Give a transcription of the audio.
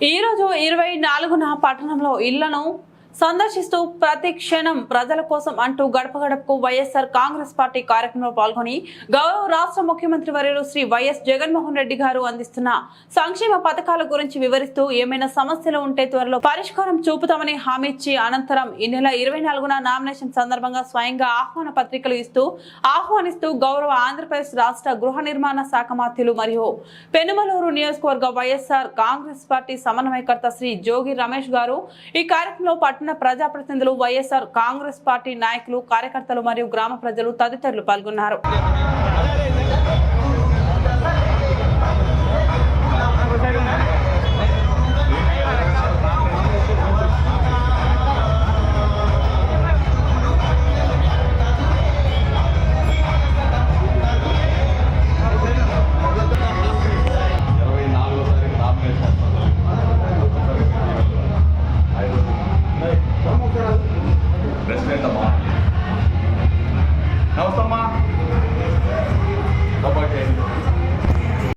ఈ రోజు ఇరవై నాలుగున పట్టణంలో ఇళ్ళను సందర్శిస్తూ ప్రతి క్షణం ప్రజల కోసం అంటూ గడప గడపకు వైఎస్ఆర్ కాంగ్రెస్ పార్టీ కార్యక్రమంలో పాల్గొని గౌరవ రాష్ట్ర ముఖ్యమంత్రి వర్యులు శ్రీ వైఎస్ జగన్మోహన్ రెడ్డి గారు అందిస్తున్న సంక్షేమ పథకాల గురించి వివరిస్తూ ఏమైనా సమస్యలు ఉంటే త్వరలో పరిష్కారం చూపుతామని హామీ ఇచ్చి అనంతరం ఈ నెల ఇరవై నాలుగున నామినేషన్ సందర్భంగా స్వయంగా ఆహ్వాన పత్రికలు ఇస్తూ ఆహ్వానిస్తూ గౌరవ ఆంధ్రప్రదేశ్ రాష్ట్ర గృహ నిర్మాణ శాఖ మాత్రులు మరియు పెనుమలూరు నియోజకవర్గ వైఎస్ఆర్ కాంగ్రెస్ పార్టీ సమన్వయకర్త శ్రీ జోగి రమేష్ గారు ఈ కార్యక్రమంలో పట్టణ ప్రజాప్రతినిధులు వైఎస్ఆర్ కాంగ్రెస్ పార్టీ నాయకులు కార్యకర్తలు మరియు గ్రామ ప్రజలు తదితరులు పాల్గొన్నారు. Now, someone